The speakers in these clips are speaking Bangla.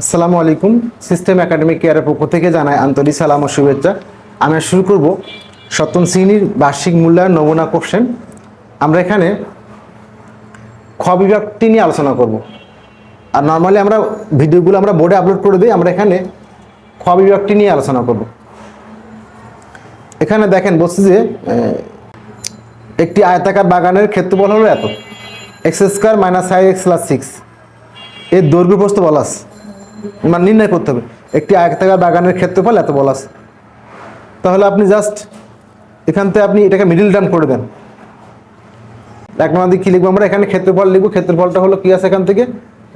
আসসালামু আলাইকুম। সিস্টেম একাডেমিক কেয়ারের পক্ষ থেকে জানায় আন্তরিক সালাম ও শুভেচ্ছা। আমরা শুরু করব সপ্তম শ্রেণির বার্ষিক মূল্যায়ন নমুনা কোশ্চেন আমরা এখানে খ বিভাগটি নিয়ে আলোচনা করব। আর নর্মালি আমরা ভিডিওগুলো আমরা বোর্ডে আপলোড করে দিই, আমরা এখানে খ বিভাগটি নিয়ে আলোচনা করব। এখানে দেখেন বলছি যে একটি আয়তাকার বাগানের ক্ষেত্রফল হলো এত। X square minus five x plus six এর দৈর্ঘ্য প্রস্থ বলা আছে। মানে নির্ণয় করতে হবে। একটি আয়তাকার বাগানের ক্ষেত্রফল এত বলা আছে। তাহলে আপনি জাস্ট এখান থেকে আপনি এটাকে মিডিল টার্ম করে দেন। এক নম্বর দিকে কি লিখব আমরা? এখানে ক্ষেত্রফল লিখব। ক্ষেত্রফলটা হলো কি আছে এখান থেকে?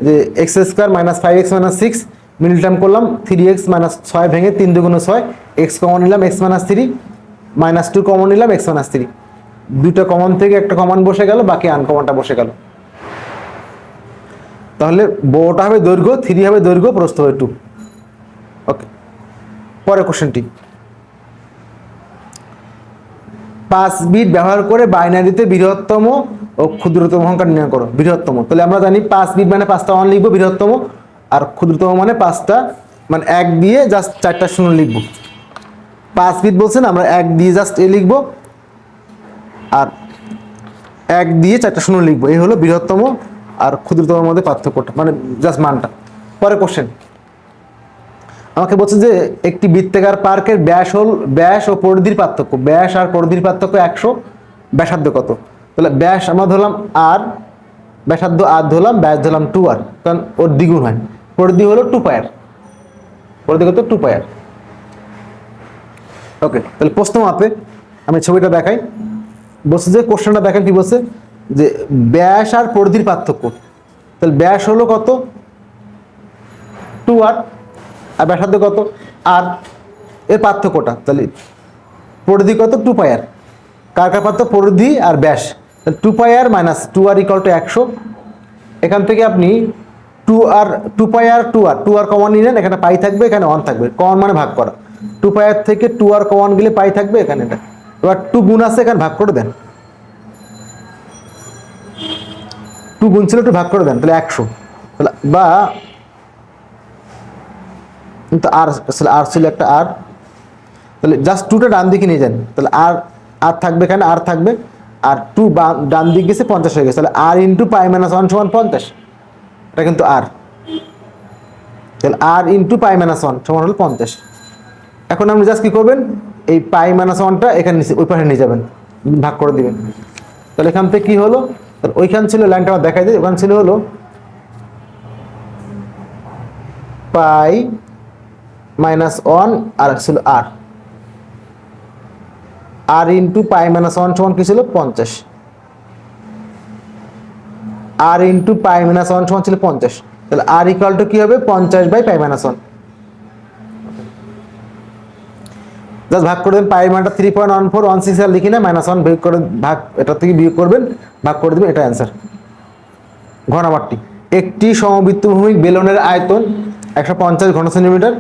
যে x square minus five x minus six middle term করলাম থ্রি এক্স মাইনাস ছয় ভেঙে তিন দুগুণ ছয় এক্স কমন নিলাম x minus three minus two common নিলাম এক্স মাইনাস থ্রি দুটো কমন থেকে একটা কমন বসে গেল, বাকি আনকমনটা বসে গেল। তাহলে বড়টা হবে দৈর্ঘ্য, থ্রি হবে দৈর্ঘ্য, প্রস্থ হবে টু ওকে পরের কোশ্চেনটি পাঁচ বিট ব্যবহার করে বাইনারিতে বৃহত্তম ও ক্ষুদ্রতম সংখ্যা নির্ণয় করো। বৃহত্তম। তাহলে আমরা জানি পাঁচ বিট মানে পাঁচটা ওয়ান লিখব, বৃহত্তম। আর ক্ষুদ্রতম মানে পাঁচটা মানে এক দিয়ে জাস্ট চারটা শূন্য লিখব। পাঁচ বিট বলছেন আমরা এক দিয়ে জাস্ট এ লিখব। আর এক দিয়ে চারটা শূন্য লিখব। এই হলো বৃহত্তম আর ক্ষুদ্রতমের মধ্যে পার্থক্যটা মানে জাস্ট মানটা। পরে কোশ্চেন আমাকে বলছে যে একটি বৃত্তাকার পার্কের ব্যাস হল, ব্যাস ও পরিধির পার্থক্য। ব্যাস আর পরিধির পার্থক্য একশো, ব্যাসার্ধ কত? তাহলে ব্যাস আমরা ধরলাম আর, ব্যাসার্ধ আর ধরলাম, ব্যাস ধরলাম টু আর। কারণ ওর দ্বিগুণ হয়। পরিধি হলো টু পায়ার পরিধি কত? টু পায়ার ওকে তাহলে প্রশ্ন মাপে আমি ছবিটা দেখাই। বলছে যে কোশ্চেনটা দেখেন কি বলছে? যে ব্যাস আর পরিধির পার্থক্য। তাহলে ব্যাস হলো কত? টু আর আর ব্যাসার্ধ কত? আর এর পার্থক্যটা, তাহলে পরিধি কত? টু পায়ার কার কার পার্থক্য? পরিধি আর ব্যাস। তাহলে two pi r minus two r equal to একশো। এখান থেকে আপনি two r two pi r two r two r common নিলেন, এখানে পাই থাকবে, এখানে ওয়ান থাকবে। কমন মানে ভাগ করা। টু পায়ার থেকে টু আর কমন গেলে পাই থাকবে এখানে এটা। এবার টু গুণ আছে, এখানে ভাগ করে দেন। টু গুণ ছিল একটু ভাগ করে দেন, তাহলে একশো। তাহলে বা কিন্তু আর আর ছিল একটা আর। তাহলে জাস্ট টুটা ডান দিকে নিয়ে যান, তাহলে আর আর থাকবে এখানে, আর থাকবে। আর টু ডান দিক গেছে পঞ্চাশ হয়ে গেছে, তাহলে r into pi minus one সমান পঞ্চাশ। এটা কিন্তু আর তাহলে r into pi minus one সমান হলো পঞ্চাশ। এখন আপনি জাস্ট কী করবেন? এই পাই মাইনাস ওয়ানটা এখানে ওই পাশে নিয়ে যাবেন, ভাগ করে দিবেন। তাহলে এখান থেকে কি হলো? তাহলে ওইখান ছিল লাইনটা আমার দেখাই দিই। ওখান ছিল হলো পাই মাইনাস ওয়ান, আর ছিল r. R into pi minus one সমান কি ছিল? পঞ্চাশ। R into pi minus one সমান ছিল পঞ্চাশ। তাহলে আর ইকুয়াল টু কি হবে? পঞ্চাশ by pi minus one. Just ভাগ করে দেবেন পায়ের মানটা three point one four one six আর লিখি না মাইনাস ওয়ান বিয়োগ করে ভাগ, এটা থেকে বিয়োগ করবেন, ভাগ করে দেবেন, এটা অ্যান্সার ঘ একটি সমবৃত্তভূমিক বেলনের আয়তন একশো পঞ্চাশ ঘন সেন্টিমিটার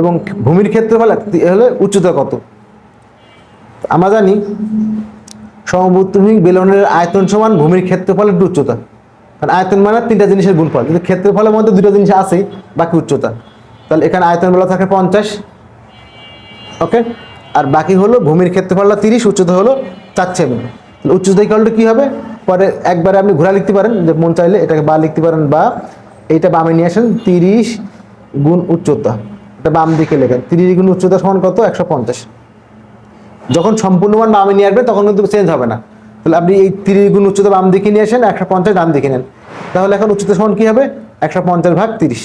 এবং ভূমির ক্ষেত্রফল হলে উচ্চতা কত? আমরা জানি সমবৃত্তভূমিক বেলনের আয়তন সমান ভূমির ক্ষেত্রফল একটু উচ্চতা। কারণ আয়তন মানে তিনটা জিনিসের গুণফল কিন্তু ক্ষেত্রফলের মধ্যে দুটো জিনিস আছেই, বাকি উচ্চতা। তাহলে এখানে আয়তন বলা থাকে পঞ্চাশ ওকে? আর বাকি হলো ভূমির ক্ষেত্রফলটা তিরিশ, উচ্চতা হলো চার সেমি উচ্চতা ইকালটা কী হবে? পরে একবারে আপনি ঘোরা লিখতে পারেন, যে মন চাইলে এটাকে বা লিখতে পারেন বা এইটা বামে নিয়ে আসেন, তিরিশ গুণ উচ্চতা। এটা বাম দিকে লেখেন, তিরিশ গুণ উচ্চতা সমান কত? একশো পঞ্চাশ। যখন সম্পূর্ণ মান বামে নিয়ে আসবেন তখন কিন্তু চেঞ্জ হবে না। তাহলে আপনি এই তিরিশ গুণ উচ্চতা বাম দিকে নিয়ে আসেন, একশো পঞ্চাশ ডান দিকে নেন। তাহলে এখন উচ্চতা সমান কী হবে? একশো পঞ্চাশ ভাগ তিরিশ।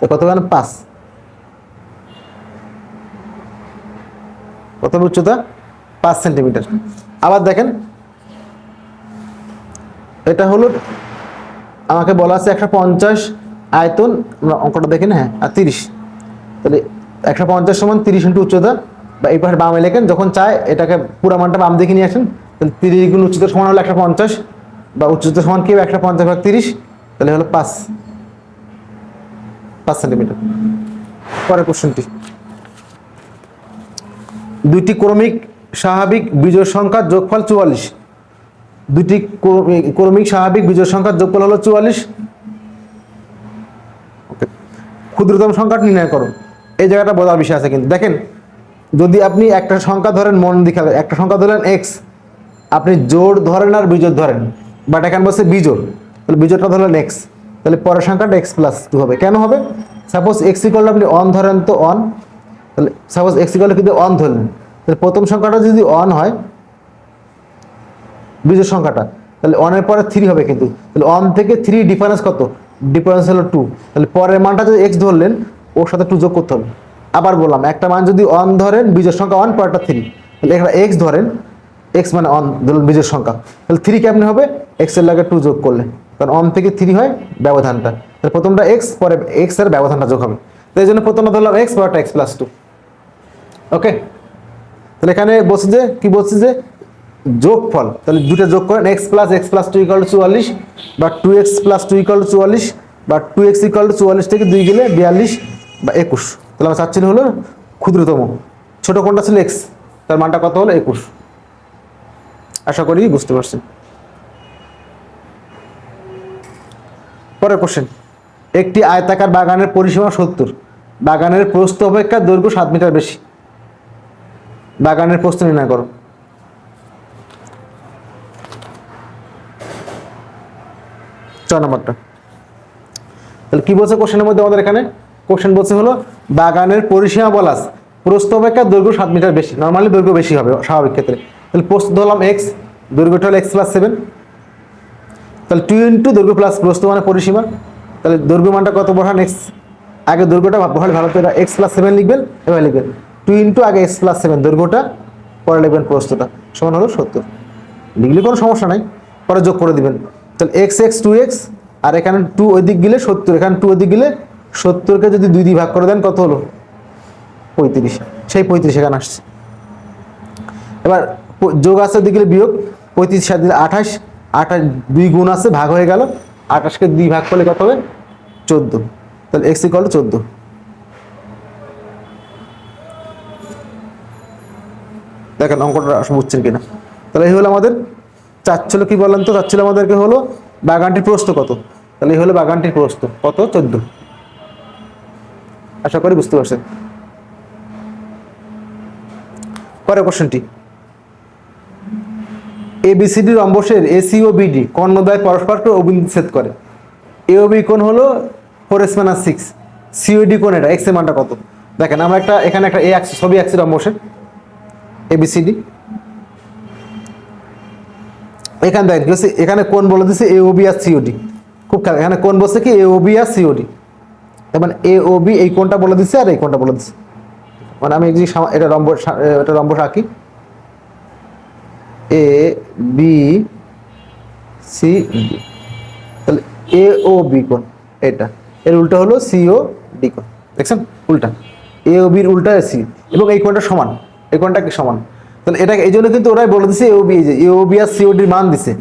কত মানে পাঁচ? কত উচ্চতা পাঁচ সেন্টিমিটার। আবার দেখেন, এটা হলো আমাকে বলা আছে একশো পঞ্চাশ আয়তন, আমরা অঙ্কটা দেখি না হ্যাঁ আর তিরিশ। তাহলে একশো পঞ্চাশ সমান তিরিশ ইন্টু উচ্চতা, বা এই পাশে বামে লেখেন, যখন চায় এটাকে পুরো মানটা বাম দিকে নিয়ে আসেন, তাহলে তিরিশ গুণ উচ্চতা সমান হলো একশো পঞ্চাশ, বা উচ্চতা সমান কি হবে? একশো পঞ্চাশ ভাগ তিরিশ, তাহলে হলো পাঁচ। পাঁচ সেন্টিমিটার। পরের কোশ্চেনটি। দুইটি ক্রমিক স্বাভাবিক বিজোড় সংখ্যার যোগফল চুয়াল্লিশ। দুটি ক্রমিক- স্বাভাবিক বিজোড় সংখ্যার যোগফল হলো চুয়াল্লিশ। ক্ষুদ্রতম সংখ্যাটা নির্ণয় করো এই জায়গাটা বোঝার বিষয় আছে কিন্তু। দেখেন, যদি আপনি একটা সংখ্যা ধরেন, মন দিকে একটা সংখ্যা ধরেন এক্স আপনি জোর ধরেন আর বিজোড় ধরেন বাট এখানে বলছে বিজোড়, তাহলে বিজোড়টা ধরলেন এক্স তাহলে পরের সংখ্যাটা এক্স প্লাস টু হবে। কেন হবে? সাপোজ এক্স ইকল আপনি অন ধরেন তো অন তাহলে সাপোজ এক্স ইকল কিন্তু অন ধরলেন। তাহলে প্রথম সংখ্যাটা যদি অন হয় বিজোড় সংখ্যাটা? তাহলে অনের পরে থ্রি হবে কিন্তু। তাহলে অন থেকে থ্রি ডিফারেন্স কত? ডিফারেন্স হলো টু তাহলে পরের মানটা যদি এক্স ধরলেন, ওর সাথে টু যোগ করতে হবে। আবার বললাম, একটা মান যদি অন ধরেন বিজোড় সংখ্যা অন পরেরটা থ্রি তাহলে একটা এক্স ধরেন এক্স মানে অন ধরুন বিজোড় সংখ্যা। তাহলে থ্রি কেমনি হবে? এক্সের লাগে টু যোগ করলে। কারণ অন থেকে থ্রি হয় ব্যবধানটা। তাহলে প্রথমটা এক্স পরে এক্সের ব্যবধানটা যোগ হবে তো এই জন্য প্রথমটা ধরলাম এক্স পরেরটা এক্স প্লাস টু ওকে তাহলে এখানে বলছে যে, কি বলছে যে, যোগফল। তাহলে দুটো যোগ করেন x plus x plus two equal চুয়াল্লিশ বা two x plus two equal চুয়াল্লিশ বা টু এক্স ইকাল চুয়াল্লিশ থেকে দুই গেলে বিয়াল্লিশ বা একুশ। তাহলে আমার চাচ্ছিল হলো ক্ষুদ্রতম। ছোটো কোনটা ছিল এক্স তার মানটা কত হলো একুশ? আশা করি বুঝতে পারছেন। পরের কোশ্চেন একটি আয়তাকার বাগানের পরিসীমা সত্তর। বাগানের প্রস্থ অপেক্ষা দৈর্ঘ্য সাত মিটার বেশি। বাগানের প্রস্থ নির্ণয় করো। ছ নম্বরটা। তাহলে কি বলছে কোশ্চেনের মধ্যে আমাদের এখানে? কোশ্চেন বলছে হলো, বাগানের পরিসীমা বলাস, প্রস্থ অপেক্ষা দৈর্ঘ্য সাত মিটার বেশি। নর্মালি দৈর্ঘ্য বেশি হবে, স্বাভাবিক ক্ষেত্রে। তাহলে প্রস্থ ধরলাম এক্স দৈর্ঘ্যটা হলো এক্স প্লাস সেভেন তাহলে টু ইন্টু দৈর্ঘ্য প্লাস প্রস্থ মানে পরিসীমা। তাহলে দৈর্ঘ্য মানটা কত বসান এক্স আগে দৈর্ঘ্যটা ভালো ভালো করে এক্স প্লাস সেভেন লিখবেন, এবার লিখবেন। টু ইন্টু আগে এক্স প্লাস সেভেন দৈর্ঘ্যটা পরে লিখবেন প্রস্থটা। সমান হলো সত্তর। লিখলে কোনো সমস্যা নাই, পরে যোগ করে দিবেন। তাহলে এক্স এক্স টু এক্স আর এখানে টু ওই দিক গেলে সত্তর। এখানে টু ওই দিক গেলে সত্তরকে যদি দুই দিয়ে ভাগ করে দেন, কত হলো? পঁয়ত্রিশ। সেই পঁয়ত্রিশ এখানে আসছে। এবার যোগ ওদিকে গেলে বিয়োগ, পঁয়ত্রিশ সাত দিলে আঠাশ আঠাশ দুই গুণ আছে, ভাগ হয়ে গেল। আঠাশকে দুই ভাগ করলে কত হবে? চোদ্দ। তাহলে এক্স ইকল চোদ্দ। দেখেন অঙ্কটা বুঝছেন কিনা। তাহলে এই হলো আমাদের চাচ্ছিল কি বললেন তো? চাচ্ছিল আমাদেরকে হলো বাগানটির প্রস্থ কত? তাহলে এই হলো বাগানটির প্রস্থ। কত? চোদ্দ। আশা করি বুঝতে পারছেন। পরে কোশ্চেনটি এবিসিডি রম্বসের এসি ও বিডি কর্ণদ্বয় পরস্পরকে অভিচ্ছেদ করে। এ ও বি কোণ হলো ফোর এস সিক্স সিওডি কোণ এটা এক্সের মানটা কত? দেখেন, আমরা একটা, এখানে একটা এ আঁকছি ছবি আঁকছি রম্বসের। এবিসিডি এখানে দেখেন কি এখানে কোন বলে দিচ্ছে এ ও বি আর সিওডি খুব খেয়াল, এখানে কোন বলছে কি? এ ও বি আর সিওডি তার মানে এ ও বি এই কোনটা বলে দিচ্ছে আর এই কোনটা বলে দিচ্ছে মানে আমি এটা রম্বস এটা রম্বস আঁকি। এ বি সি ডি তাহলে এ ও বি কোণ, এটা। এর উল্টা হলো সি ও ডি কোণ। দেখছেন? উল্টা। এ ও বির উল্টা সি এবং এই কোণটা সমান। এই কোণটা কি সমান? তাহলে এটা এই জন্য কিন্তু ওরাই বলে দিছে এ ও বি যে এ ও বি আর সি ও ডির মান দিছে।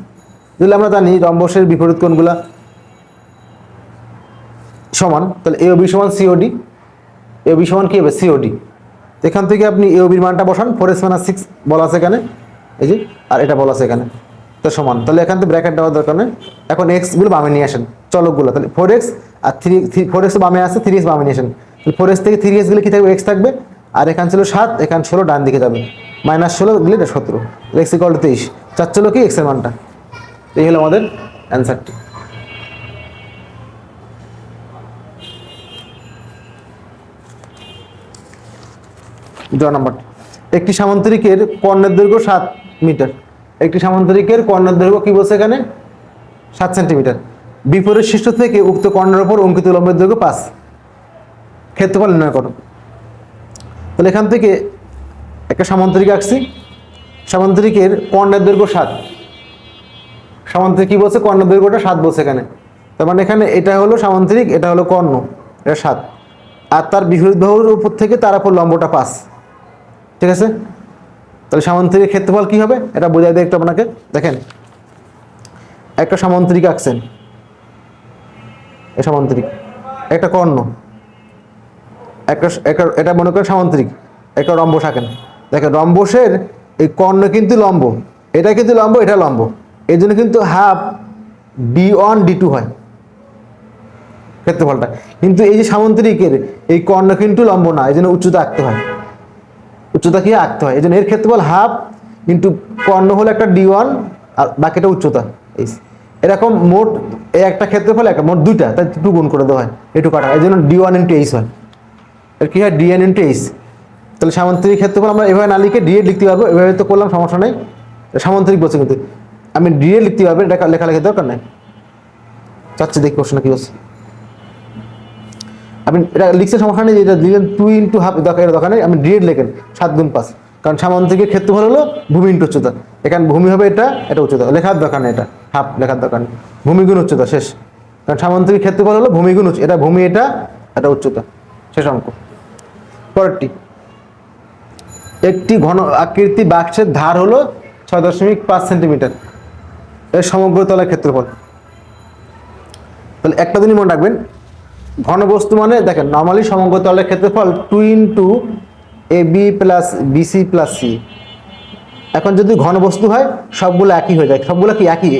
যদি আমরা জানি রম্বসের বিপরীত কোণগুলা সমান, তাহলে এ ও বি সমান সিওডি এ বি সমান কি হবে? সিওডি এখান থেকে আপনি এ বির মানটা বসান। ফোর এস মাইনাস সিক্স বলা আছে এখানে। এই যে, আর এটা বলা আছে এখানে। তো সমান। তাহলে এখান থেকে ব্র্যাকেট দেওয়ার দরকার নেই। এখন এক্সগুলো বামে নিয়ে আসেন, চলকগুলো। তাহলে ফোর এক্স আর থ্রি থ্রি ফোর এক্স বামে আছে থ্রি এক্স বামে নিয়ে আসেন। তাহলে ফোর এক্স থেকে থ্রি এক্স গেলে কী থাকবে? এক্স থাকবে। আর এখান ছিল সাত, এখান ষোলো, ডান দিকে যাবে। মাইনাস ষোলো গেলে এটা সতেরো। এক্স ইকল টু তেইশ। চার ছিল কি? এক্সের মানটা। এই হলো আমাদের অ্যান্সারটি ড নাম্বার একটি সামান্তরিকের কর্ণের দৈর্ঘ্য সাত। মিটার। একটি সামান্তরিকের কর্ণার দৈর্ঘ্য কি বলছে এখানে? সাত সেন্টিমিটার। বিপরীত শীর্ষ থেকে উক্ত কর্ণের ওপর অঙ্কিত লম্বের দৈর্ঘ্য পাঁচ। ক্ষেত্রফল নির্ণয় করো। তাহলে এখান থেকে একটা সামান্তরিক আঁকছি। সামান্তরিকের কর্ণের দৈর্ঘ্য সাত। সামান্তরিক কি বলছে? কর্ণের দৈর্ঘ্যটা সাত বলছে এখানে। তার মানে এখানে এটা হলো সামান্তরিক এটা হলো কর্ণ, এটা সাত। আর তার বিপরীত বাহুর উপর থেকে তার উপর লম্বটা পাঁচ। ঠিক আছে? তাহলে সামান্তরিকের ক্ষেত্রফল কি হবে? এটা বোঝাই দিই একটু আপনাকে। দেখেন, একটা সামান্তরিক আঁকছেন এই সামান্তরিক। একটা কর্ণ। একটা একটা, এটা মনে করেন সামান্তরিক। একটা রম্বস আঁকেন দেখেন, রম্বসের এই কর্ণ কিন্তু লম্ব। এটা কিন্তু লম্ব, এটা লম্ব। এই জন্য কিন্তু half d one d two হয়। ক্ষেত্রফলটা। কিন্তু এই যে সামন্তরিকের এই কর্ণ কিন্তু লম্ব না, এই জন্য উচ্চতা আঁকতে হয়। উচ্চতা কি আঁকতে হয়? এই জন্য এর ক্ষেত্রফল হাফ কিন্তু কর্ণ হলো একটা ডি ওয়ান আর বাকিটা উচ্চতা, এই এরকম মোট এই একটা ক্ষেত্রফল একটা, মোট দুইটা, তাই টু গুণ করে দেওয়া হয় এটু কাটা এই জন্য ডি ওয়ান ইন্টু এইচ হয়। এর কী হয়? ডিএন ইন্টু এইচ তাহলে সামান্তরিক ক্ষেত্রফল আমরা এভাবে না লিখে ডিএ লিখতে পারব, এভাবে তো করলাম, সমস্যা নেই। সামান্তরিক বলছে কিন্তু, আমি ডিএ লিখতে পারব, এটা লেখালেখি দরকার নেই। চাচ্ছি দেখি কোশ্চেন কী হচ্ছে। আপনি এটা লিখতে সমস্যা নেই এটা লিখেন টু ইন্টু হাফ দরকার এটা দরকার নেই আপনি ডিএড লেখেন, সাত গুণ পাঁচ। কারণ সামান্তরিকের ক্ষেত্রফল হলো ভূমি ইন্টু উচ্চতা। এখানে ভূমি হবে এটা এটা উচ্চতা। লেখার দরকার নেই এটা হাফ লেখার দরকার নেই ভূমি গুণ উচ্চতা, শেষ। কারণ সামান্তরিক ক্ষেত্রফল হলো ভূমিগুণ উচ্চ- এটা ভূমি, এটা এটা উচ্চতা। শেষ অঙ্ক। পরেরটি। একটি ঘন আকৃতি বাক্সের ধার হলো ছয় দশমিক পাঁচ সেন্টিমিটার। এর সমগ্র তলের ক্ষেত্রফল। তাহলে একটা দিনই মনে রাখবেন ঘনবস্তু মানে দেখেন নর্মালি সমগ্র তলের ক্ষেত্রফল two into a b plus bc plus c এখন যদি ঘনবস্তু হয়, সবগুলো একই হয়ে যায়। সবগুলো কি একই?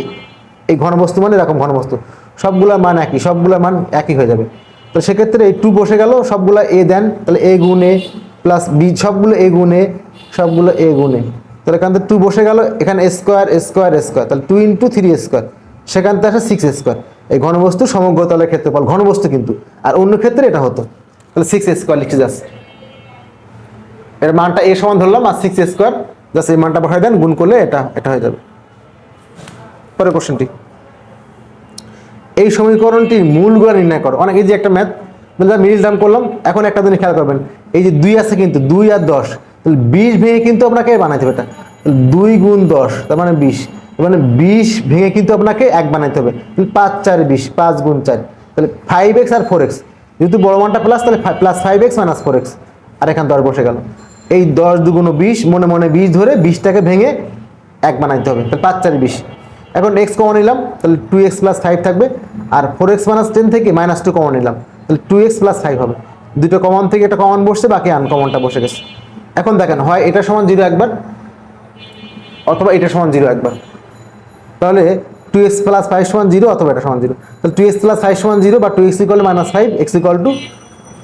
এই ঘনবস্তু মানে এরকম ঘনবস্তু। সবগুলোর মান একই সবগুলোর মান একই হয়ে যাবে। তো সেক্ষেত্রে এই টু বসে গেল, সবগুলো এ দেন, তাহলে এ গুণ প্লাস বি সবগুলো এ গুণ সবগুলো এ গুণ তাহলে এখান থেকে টু বসে গেল, এখানে স্কোয়ার স্কোয়ার স্কোয়ার তাহলে টু ইন্টু থ্রি স্কোয়ার সেখান থেকে আসে সিক্স স্কোয়ার এই ঘনবস্তু সমগ্র তলের ক্ষেত্রফল, ঘনবস্তু কিন্তু। আর অন্য ক্ষেত্রে এটা হতো। তাহলে সিক্স স্কোয়ার লিখে যাচ্ছে এর মানটা এ সমান ধরলাম আর সিক্স স্কোয়ার জাস্ট এই মানটা বসাই দেন, গুণ করলে এটা এটা হয়ে যাবে। পরের কোশ্চেনটি এই সমীকরণটির মূলগুলো নির্ণয় করো। অনেক এই যে একটা ম্যাথ মিডিল টার্ম করলাম, এখন একটা জিনিস খেয়াল করবেন। এই যে দুই আছে কিন্তু, দুই আর দশ। তাহলে বিশ ভেঙে কিন্তু আপনাকে বানাইতে হবে এটা। দুই গুণ দশ, তার মানে বিশ। মানে বিশ ভেঙে কিন্তু আপনাকে এক বানাইতে হবে। পাঁচ, চার, বিশ, পাঁচ গুণ চার। তাহলে ফাইভ এক্স আর ফোর এক্স যেহেতু বড় মানটা প্লাস তাহলে plus five x minus four x আর এখানে দশ বসে গেল। এই দশ দুগুণ বিশ, মনে মনে বিশ ধরে বিশটাকে ভেঙে এক বানাইতে হবে। তাহলে পাঁচ, চার, বিশ। এখন এক্স কমন নিলাম, তাহলে টু এক্স প্লাস ফাইভ থাকবে। আর ফোর এক্স মাইনাস টেন থেকে মাইনাস টু কমন নিলাম। তাহলে টু এক্স প্লাস ফাইভ হবে। দুটো কমন থেকে একটা কমন বসছে, বাকি আনকমনটা বসে গেছে। এখন দেখেন, হয় এটা সমান জিরো একবার, অথবা এটা সমান জিরো একবার। তাহলে টু এক্স প্লাস ফাইভ সমান জিরো অথবা এটা সমান জিরো। তাহলে টু এক্স প্লাস ফাইভ সমান জিরো বা two x equal minus five x equal two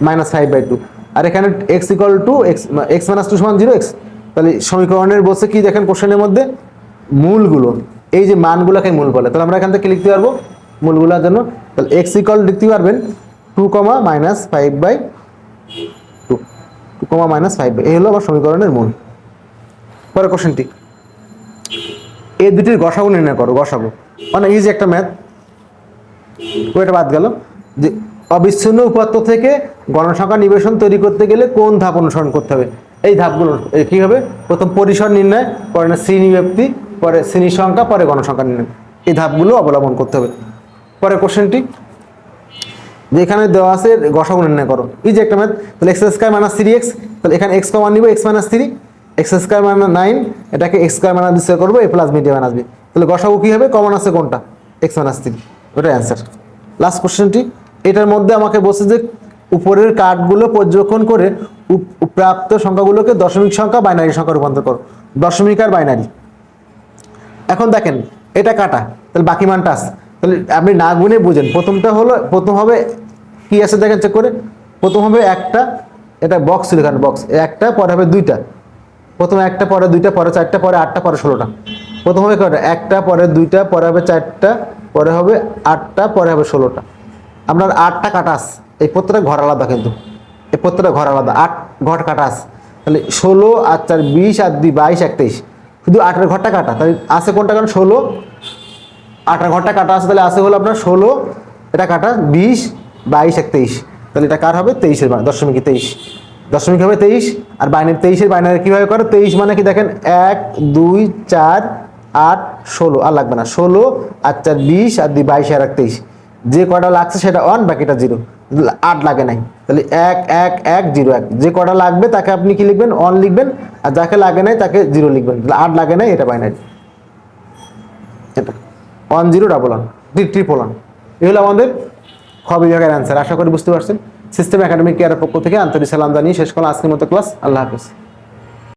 minus five by two আর এখানে x equal two x x minus two সমান জিরো এক্স তাহলে সমীকরণের বসে কি দেখেন কোশ্চেনের মধ্যে? মূলগুলো। এই যে মানগুলোকে মূল বলে। তাহলে আমরা এখান থেকে লিখতে পারব মূলগুলোর জন্য। তাহলে এক্স ইকল লিখতে পারবেন two comma minus five by two two comma minus five by এই হলো আমার সমীকরণের মূল। পরের কোশ্চেনটি এই দুটির গসাগু নির্ণয় করো, গসাগু। অনেক ইজি একটা ম্যাথ ওইটা বাদ গেল। যে অবিচ্ছিন্ন উপাত্ত থেকে গণসংখ্যা নিবেশন তৈরি করতে গেলে কোন ধাপ অনুসরণ করতে হবে? এই ধাপগুলো কী হবে? প্রথম পরিসর নির্ণয়, পরে না শ্রেণি ব্যাপ্তি পরে শ্রেণি সংখ্যা, পরে গণসংখ্যা নির্ণয়। এই ধাপগুলো অবলম্বন করতে হবে। পরে কোশ্চেনটি যে এখানে দেওয়া আছে গসাগু নির্ণয় করো। এই যে একটা ম্যাথ তাহলে x square minus three x তাহলে এখানে এক্স কমান নিব x minus three x square minus nine এটাকে এক্স স্কোয়ার মাইনাস স্কোয়ার করব এ প্লাস মিডিয়া মাইনাস বি তাহলে গসাগু কী হবে? কমন আছে কোনটা? এক্স মাইনাস থ্রি ওটাই অ্যান্সার লাস্ট কোশ্চেনটি এটার মধ্যে আমাকে বলছে যে উপরের কার্ডগুলো পর্যবেক্ষণ করে প্রাপ্ত সংখ্যাগুলোকে দশমিক সংখ্যা বাইনারি সংখ্যা রূপান্তর করো। দশমিক আর বাইনারি এখন দেখেন, এটা কাটা। তাহলে বাকি মানটা আছে। তাহলে আপনি না গুনে বুঝেন। প্রথমটা হলো, প্রথম হবে কি আছে দেখেন চেক করে। প্রথম হবে একটা, এটা বক্স ছিল এখানে বক্স একটা, পরে হবে দুইটা। প্রথমে একটা পরে দুইটা, পরে চারটা, পরে আটটা, পরে ষোলোটা। প্রথম হবে কয়টা? একটা, পরে দুইটা, পরে হবে চারটা, পরে হবে আটটা, পরে হবে ষোলোটা। আপনার আটটা কাটা আছে। এই প্রত্যেকটা ঘর আলাদা কিন্তু। এই প্রত্যেকটা ঘর আলাদা। আট ঘর কাটা আছে। তাহলে ষোলো আর চার বিশ আর দুই বাইশ এক তেইশ শুধু আটের ঘরটা কাটা। তাহলে আছে কোনটা? কারণ ষোলো। আঠারো ঘরটা কাটা আছে। তাহলে আছে হলো আপনার ষোলো। এটা কাটা বিশ, বাইশ এক তেইশ তাহলে এটা কার হবে? তেইশের দশমিক তেইশ। দশমিক হবে তেইশ, আর বাইনের তেইশের বাইনারি কীভাবে করে? তেইশ মানে কি দেখেন, এক, দুই, চার, আট, ষোলো, আর লাগবে না। ষোলো আর চার, বিশ, আর দুই, বাইশ, আর এক, তেইশ। যে কটা লাগছে সেটা ওয়ান বাকিটা জিরো আট লাগে নাই। তাহলে এক এক এক জিরো এক। যে কটা লাগবে তাকে আপনি কি লিখবেন? অন লিখবেন, আর যাকে লাগে নাই তাকে জিরো লিখবেন। তাহলে আট লাগে নাই, এটা বাইনারি। এটা। One zero double one triple one এই হলো আমাদের খ বিভাগের অ্যান্সার আশা করি বুঝতে পারছেন। সিস্টেম একাডেমিক কেয়ারের পক্ষ থেকে আন্তরিক সালাম জানিয়ে শেষ করলাম আজকের মতো ক্লাস। আল্লাহ হাফিজ।